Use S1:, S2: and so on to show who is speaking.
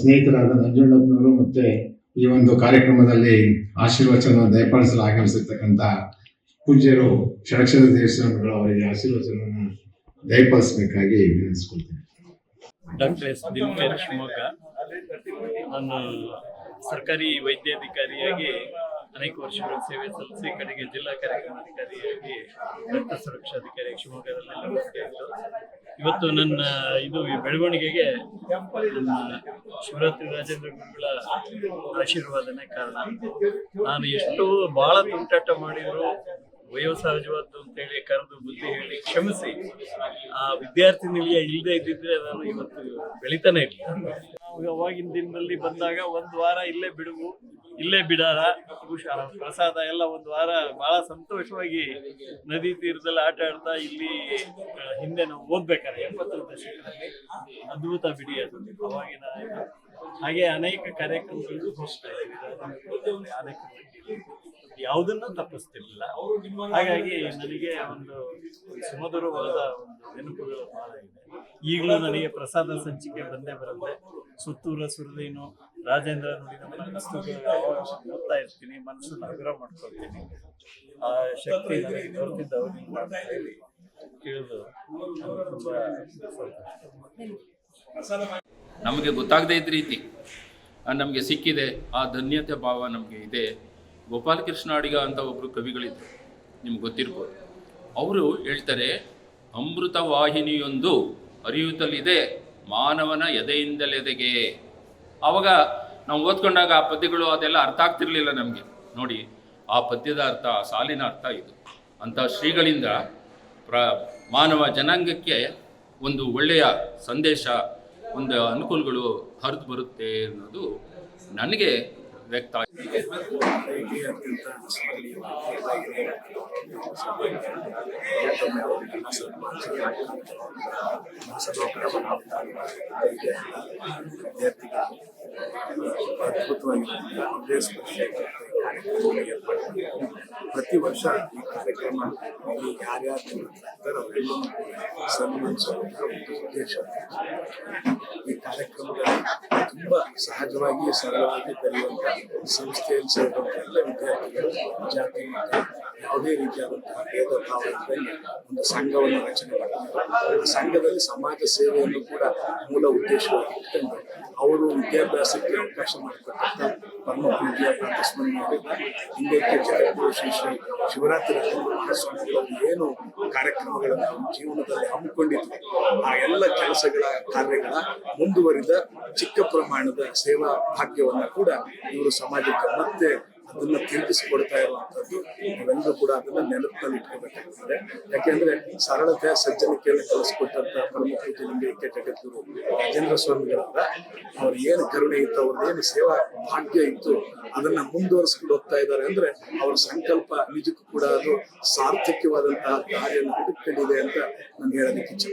S1: ಸ್ನೇಹಿತರಾದ ನಂಜುಂಡಪ್ಪನವರು ಮತ್ತೆ ಈ ಒಂದು ಕಾರ್ಯಕ್ರಮದಲ್ಲಿ ಆಶೀರ್ವಚನ ದಯಪಾಲಿಸಲು ಆಗಮಿಸಿರ್ತಕ್ಕಂಥ ಪೂಜ್ಯರು ಷಡಕ್ಷರ ದೇವಸ್ಥಾನಗಳು ಅವರಿಗೆ ಆಶೀರ್ವಚನವನ್ನು ದಯಪಾಲಿಸಬೇಕಾಗಿ ವಿನಂತಿಸ್ಕೊಳ್ತೇನೆ.
S2: ಸರ್ಕಾರಿ ವೈದ್ಯಾಧಿಕಾರಿಯಾಗಿ ಅನೇಕ ವರ್ಷಗಳ ಸೇವೆ ಸಲ್ಲಿಸಿ ಕಡೆಗೆ ಜಿಲ್ಲಾ ಕಾರ್ಯಕ್ರಮಾಧಿಕಾರಿಯಾಗಿ ರಕ್ತ ಸುರಕ್ಷಾಧಿಕಾರಿ ಶಿವಮೊಗ್ಗದಲ್ಲಿ ನಿರ್ವಹಿಸಿದ್ದು ಇವತ್ತು ನನ್ನ ಇದು ಈ ಬೆಳವಣಿಗೆಗೆ ಶಿವರಾತ್ರಿ ರಾಜೇಂದ್ರ ಗುರುಗಳ ಆಶೀರ್ವಾದನೇ ಕಾರಣ. ನಾನು ಎಷ್ಟೋ ಬಹಳ ತುಂಟಾಟ ಮಾಡಿದ್ರು. ವಯೋಸಹಜವಾದ್ದು ಅಂತೇಳಿ ಕರೆದು ಬುದ್ಧಿ ಹೇಳಿ ಕ್ಷಮಿಸಿ. ಆ ವಿದ್ಯಾರ್ಥಿ ನಿಲಯ ಇಲ್ಲದೆ ಇದ್ದಿದ್ರೆ ನಾನು ಇವತ್ತು ಬೆಳಿತಾನೆ ಇಲ್ಲ ಅವಾಗಿನ ದಿನದಲ್ಲಿ ಬಂದಾಗ ಒಂದು ವಾರ ಇಲ್ಲೇ ಬಿಡುವು, ಇಲ್ಲೇ ಬಿಡಾರ. ಪ್ರಸಾದ ಎಲ್ಲ ಒಂದು ವಾರ ಬಹಳ ಸಂತೋಷವಾಗಿ ನದಿ ತೀರದಲ್ಲಿ ಆಟ ಆಡ್ತಾ ಇಲ್ಲಿ ಹಿಂದೆ ನಾವು ಓದ್ಬೇಕಾದ್ರೆ ಎಪ್ಪತ್ತರ ದಶಕದಲ್ಲಿ. ಅದ್ಭುತ ಬಿಡಿ ಅದು. ಅವಾಗಿನ ಹಾಗೆ ಅನೇಕ ಕಾರ್ಯಕ್ರಮಗಳು ಹೋಗ್ತಾ ಇದ್ದೀವಿ. ಅನೇಕ ಯಾವುದನ್ನ ತಪ್ಪಿಸ್ತಿರ್ಲಿಲ್ಲ. ಹಾಗಾಗಿ ನನಗೆ ಒಂದು ಸುಮಧುರವಾದ ಒಂದು ನೆನಪುಗಳು ಬಹಳ ಇದೆ. ಈಗಲೂ ನನಗೆ ಪ್ರಸಾದ ಸಂಚಿಕೆ ಬಂದೇ ಬರುತ್ತೆ. ಸುತ್ತೂರ ಸುರದೇನು ರಾಜೇಂದ್ರ ನುಡಿದ ಯಾವಾಗ ಓದ್ತಾ ಇರ್ತೀನಿ, ಮನಸ್ಸನ್ನು ಹಗುರ ಮಾಡ್ಕೊಳ್ತೀನಿ. ಆ ಶಕ್ತಿ ನನಗೆ ದೊರೆತಿದ್ದ ಅವರಿಂದ ಸಂತೋಷ.
S3: ನಮಗೆ ಗೊತ್ತಾಗದೇ ಇದ್ದ ರೀತಿ ನಮಗೆ ಸಿಕ್ಕಿದೆ, ಆ ಧನ್ಯತೆ ಭಾವ ನಮಗೆ ಇದೆ. ಗೋಪಾಲಕೃಷ್ಣ ಅಡಿಗ ಅಂತ ಒಬ್ಬರು ಕವಿಗಳಿದ್ರು, ನಿಮ್ಗೆ ಗೊತ್ತಿರ್ಬೋದು. ಅವರು ಹೇಳ್ತಾರೆ, ಅಮೃತ ವಾಹಿನಿಯೊಂದು ಅರಿಯುತ್ತಲಿದೆ ಮಾನವನ ಎದೆಯಿಂದಲೆದೆಗೆ. ಆವಾಗ ನಾವು ಓದ್ಕೊಂಡಾಗ ಆ ಪದ್ಯಗಳು ಅದೆಲ್ಲ ಅರ್ಥ ಆಗ್ತಿರ್ಲಿಲ್ಲ ನಮಗೆ. ನೋಡಿ, ಆ ಪದ್ಯದ ಅರ್ಥ, ಆ ಸಾಲಿನ ಅರ್ಥ ಇದು. ಅಂಥ ಶ್ರೀಗಳಿಂದ ಪ್ರ, ಮಾನವ ಜನಾಂಗಕ್ಕೆ ಒಂದು ಒಳ್ಳೆಯ ಸಂದೇಶ, ಒಂದು ಅನುಕೂಲಗಳು ಹರಿದು ಬರುತ್ತೆ ಅನ್ನೋದು ನನಗೆ వ్యక్త ప్రభుత్వం
S4: ಹೀಗೆ ಅತ್ಯಂತ ಸ್ಮರಣೀಯವಾಗಿ ಮತ್ತೊಮ್ಮೆ ಅವರಿಗೆಲ್ಲ ಸನ್ಮಾನಿಸಿ ಹೀಗೆ ವಿದ್ಯಾರ್ಥಿಗಳು ಅದ್ಭುತವಾಗಿರುವಂತಹ ಹೃದಯಸ್ಪರ್ಶಿಯಾಗಿರುವಂತಹ ಕಾರ್ಯಕ್ರಮವನ್ನು ಏರ್ಪಡಿಸಿದ್ದಾರೆ. ಪ್ರತಿ ವರ್ಷ ಈ ಕಾರ್ಯಕ್ರಮ ಇಲ್ಲಿ ಯಾರ್ಯಾರು ಇರ್ತಾರೆ ಅವರೆಲ್ಲರೂ ಸನ್ಮಾನಿಸುವಂತಹ ಒಂದು ಉದ್ದೇಶ ಈ ಕಾರ್ಯಕ್ರಮದಲ್ಲಿ ತುಂಬಾ ಸಹಜವಾಗಿ ಸರಳವಾಗಿ ಕರೆಯುವಂತಹ ಸಂಸ್ಥೆಯಲ್ಲಿ ಸೇರಿದಂತ ಎಲ್ಲ ವಿದ್ಯಾರ್ಥಿಗಳು ಜಾತಿ ಮತ ಯಾವುದೇ ರೀತಿಯಾದಂತಹ ಭೇದ ಭಾವ ಇದ್ದಂಗೆ ಒಂದು ಸಂಘವನ್ನು ರಚನೆ ಮಾಡಿದ್ದಾರೆ ಆ ಸಂಘದಲ್ಲಿ ಸಮಾಜ ಸೇವೆಯನ್ನು ಕೂಡ ಮೂಲ ಉದ್ದೇಶವಾಗಿ ಅವರು ವಿದ್ಯಾಭ್ಯಾಸಕ್ಕೆ ಅವಕಾಶ ಮಾಡಿಕೊಟ್ಟಂತ ಪರಮ ಪೂಜ್ಯ ಪ್ರಾತಸ್ಮರಣೀಯರಿಂದ ಹಿಂದಕ್ಕೆ ಜಗದ್ಗುರು ಶ್ರೀ ಶ್ರೀ ಶಿವರಾತ್ರಿ ಮಹಾಸ್ವಾಮಿಗಳು ಏನು ಕಾರ್ಯಕ್ರಮಗಳನ್ನು ಜೀವನದಲ್ಲಿ ಹಮ್ಮಿಕೊಂಡಿದ್ವಿ ಆ ಎಲ್ಲ ಕೆಲಸಗಳ ಕಾರ್ಯಗಳ ಮುಂದುವರಿದ ಚಿಕ್ಕ ಪ್ರಮಾಣದ ಸೇವಾ ಭಾಗ್ಯವನ್ನ ಕೂಡ ಇವರು ಸಮಾಜಕ್ಕೆ ಮತ್ತೆ ಅದನ್ನ ಕೇಳಿಸ್ಕೊಡ್ತಾ ಇರುವಂತದ್ದು ನಾವೆಲ್ಲರೂ ಕೂಡ ಅದನ್ನ ನೆನಪಿನಲ್ಲಿ ಇಟ್ಕೋಬೇಕಾಗ್ತದೆ ಯಾಕೆಂದ್ರೆ ಸರಳತೆ ಸಜ್ಜನಿಕೆಯನ್ನು ಕಲಿಸ್ಕೊಟ್ಟಂತ ಪ್ರಮುಖ ಲಿಂಗೈಕ್ಯ ಜಗದ್ಗುರು ರಾಜೇಂದ್ರ ಸ್ವಾಮಿಗಳವರ ಅವ್ರ ಏನು ಕರುಣೆ ಇತ್ತು, ಅವ್ರದ್ದು ಏನು ಸೇವಾ ಭಾಗ್ಯ ಇತ್ತು ಅದನ್ನ ಮುಂದುವರಿಸ್ಕೊಂಡು ಹೋಗ್ತಾ ಇದ್ದಾರೆ ಅಂದ್ರೆ ಅವ್ರ ಸಂಕಲ್ಪ ನಿಜಕ್ಕೂ ಕೂಡ ಅದು ಸಾರ್ಥಕ್ಯವಾದಂತಹ ಕಾರ್ಯ ಹುಡುಕೊಂಡಿದೆ ಅಂತ ನಾನು ಹೇಳೋದಕ್ಕೆ ಇಚ್ಛೆ